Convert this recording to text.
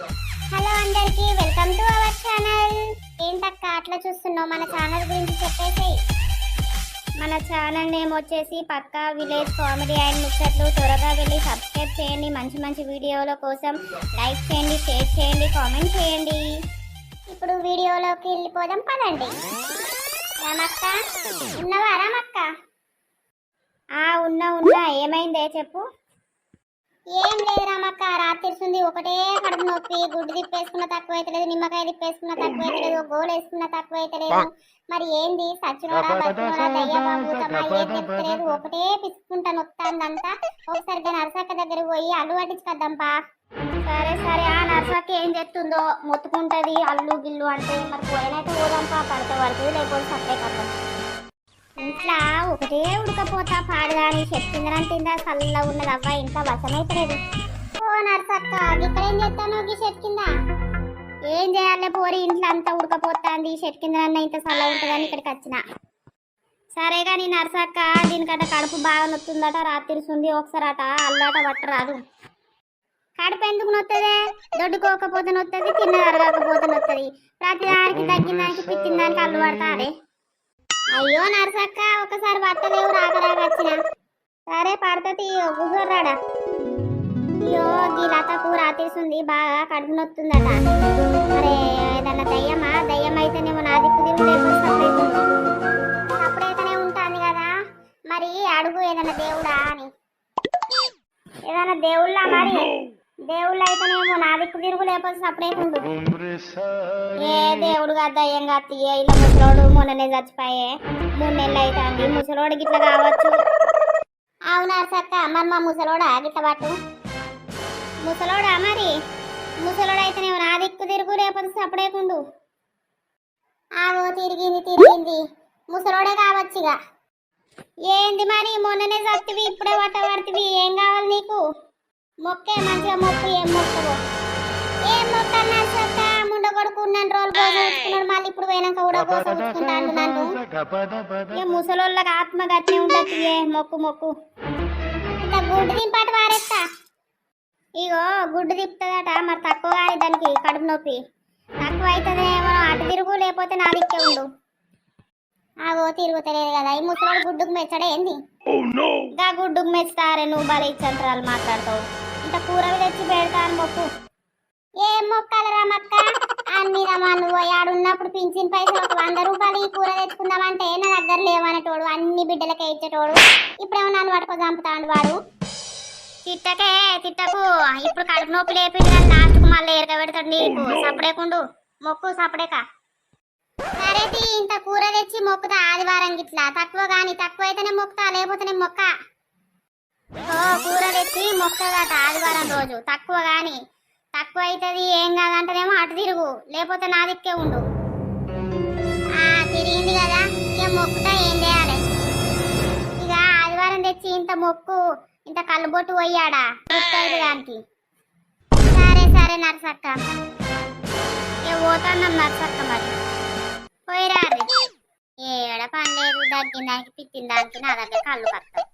Hello అందరికి welcome to our channel ఏంటక్క అట్లా చూస్తున్నావు? మన ఛానల్ గురించి చెప్పేసి మన ఛానల్ నేమ్ వచ్చేసి పక్కా విలేజ్ కామెడీ అండ్ ముచ్చట్లు. త్వరగా వెళ్ళి సబ్స్క్రైబ్ చేయండి. మంచి మంచి వీడియోల కోసం లైక్ చేయండి షేర్ చేయండి కామెంట్ చేయండి. ఇప్పుడు వీడియోలోకి వెళ్ళిపోదాం పదండి. రామక్క ఉన్నవా రామక్క? ఉన్నా ఉన్నా. ఏమైందే చెప్పు. తెలిసింది ఒకటే కడుపు నొప్పి గుడ్డు తిప్పేసుకున్న తక్కువ అవుతలేదు నిమ్మకాయ తిప్పేసుకున్న తక్కువ అవుతలేదు గోలు వేసుకున్న తక్కువ అవుతలేదు మరి ఏంది? సచ్చినోడా బతినోడా దయ్యమా భూతమా ఏం చెప్తలేదు ఒకటే పిసుకుంటా నొత్తాందంతా. ఒకసారి నరసక్క దగ్గర పోయి అల్లు పట్టించుకొద్దాంపా సరే సరే ఆ నరసక్క ఏం చెప్తుందో మొత్తుకుంటది అల్లు గిల్లు అంటే మరి పోయినైతే పోదాంపా పడితే పడుతుంది లేకపోతే సత్తే కథం ఇంట్లో ఒకటే ఉడకపోతా పాడదాని చెప్పిందని తిందా చల్లగా ఉన్నది అవ్వ ఇంకా వశమైతలేదు. నర్సక్క ఇక్కడ ఏం చేస్తాను ఈ చెట్టు కింద? ఏం చేయాలి పోరి ఇంట్లో అంతా ఉడకపోతాంది. చెట్టు కింద ఇంత చల్లగా ఉంటుందని ఇక్కడికి వచ్చిన. సరే కానీ నర్సక్క దీనికంటే కడుపు బాగా నొత్తుందట రాత్రి సుంది ఒకసారి అట అల్లాట పట్టరాదు. కడుపు ఎందుకు నొత్తదే? దొడ్డుకోకపోతే నొత్తది తిన్న అరగకపోతే నొత్తది. ప్రతి దానికి తగ్గిన దానికి పిచ్చిన దానికి అల్లు పడతాడే అయ్యో నర్సక్క ఒకసారి లతకు బాగా కడుపు నొత్తుందట. మరి ఏదన్నా దయ్యమా? దయ్యం అయితేనేమో నా దిక్కు తిరుగు లేకపోతే అప్పుడైతేనే ఉంటాను కదా. మరి అడుగు ఏదన్నా దేవుడా అని. ఏదన్నా దేవుళ్ళ మరి? దేవుళ్ళు అయితేనేమో నా దిక్కు తిరుగు లేకపోతే సపరేట్ ఉండు ఏ దేవుడు కాదు దయ్యం కాదు ఏ ఇలా ముసలోడు మొన్ననే చచ్చిపోయే. మూడు నెలలు అవుతుంది ముసలోడు గిట్ల కావచ్చు. అవునా సక్క మరి మా ముసలోడా? గిట్ల పట్టు. ముసలోడా మరి? ముసలోడు అయితేనేమో నా దిక్కు తిరుగు లేకపోతే సపడేకుండు ఆగో తిరిగింది తిరిగింది. ముసలోడే కావచ్చు ఇక ఏంది మరి? మొన్ననే చత్తివి ఇప్పుడే పట్ట పడుతుంది. ఏం కావాలి నీకు? మొక్కే మంచిగా మొక్కు ఏం మొక్కవు. ఏం ముండ కొడుకు రోజులు మళ్ళీ ఇప్పుడు పోయినాక కూడా నన్ను. ఏ ముసలోళ్ళకి ఆత్మ గట్నే ఉండదు. ఏ మొక్కు మొక్కు. ఇంత గుడ్డు దింపాటి ఇగో గుడ్డు తిప్పుతుందట మరి తక్కువ కానీ దానికి కడుపు నొప్పి. తక్కువ అవుతుందేమో అటు తిరుగు లేకపోతే నా దిక్కే ఉండు. ఆగో తిరుగుతలేదు కదా. ఈ ముసలోడు గుడ్డుకు మెచ్చడే ఏంది? ఇంకా గుడ్డుకు మెచ్చుతారే నువ్వు బలి ఇచ్చంతరాలు మాట్లాడతావు. ఇంత కూరవి తెచ్చి పెడతాను మొక్కు. ఏం మొక్కలరా మక్క? అన్ని రమ్మా నువ్వు. ఆడున్నప్పుడు పింఛన్ పైసలు ఒక వంద రూపాయలు ఈ కూర తెచ్చుకుందామంటే నా దగ్గర లేవనేటోడు అన్ని బిడ్డలకే ఇచ్చేటోడు. ఇప్పుడేమో నన్ను పట్టుకో చంపుతాడు వాడు. తిట్టకే తిట్టకు. ఇప్పుడు కడుపు నొప్పి లేపింది కానీ లాస్ట్కు మళ్ళీ ఎరగ పెడతాడు నీకు. సపడేకుండు మొక్కు సపడేక సరే ఇంత కూర తెచ్చి మొక్కుతా ఆదివారం గిట్లా. తక్కువ గాని తక్కువ అయితేనే మొక్కుతా లేకపోతే నేను మొక్క. ఓ కూర తెచ్చి మొక్కదట ఆదివారం రోజు. తక్కువ గాని తక్కువ అవుతుంది ఏం కాదంటేనేమో అటు తిరుగు. లేకపోతే నా దిక్కే ఉండు. ఆ తిరిగింది కదా ఇక మొక్కుతా తెచ్చి ఇంత మొక్కు ఇంత కళ్ళబొట్టు పోయాడా? దానికి సరే సరే నరసక్క. ఇక పోతాన్నాం నరసక్క మరి. పోయిరా ఏడ పని లేదు. దగ్గిన దానికి పిచ్చిన దానికి నా దగ్గర కళ్ళు కట్టాయి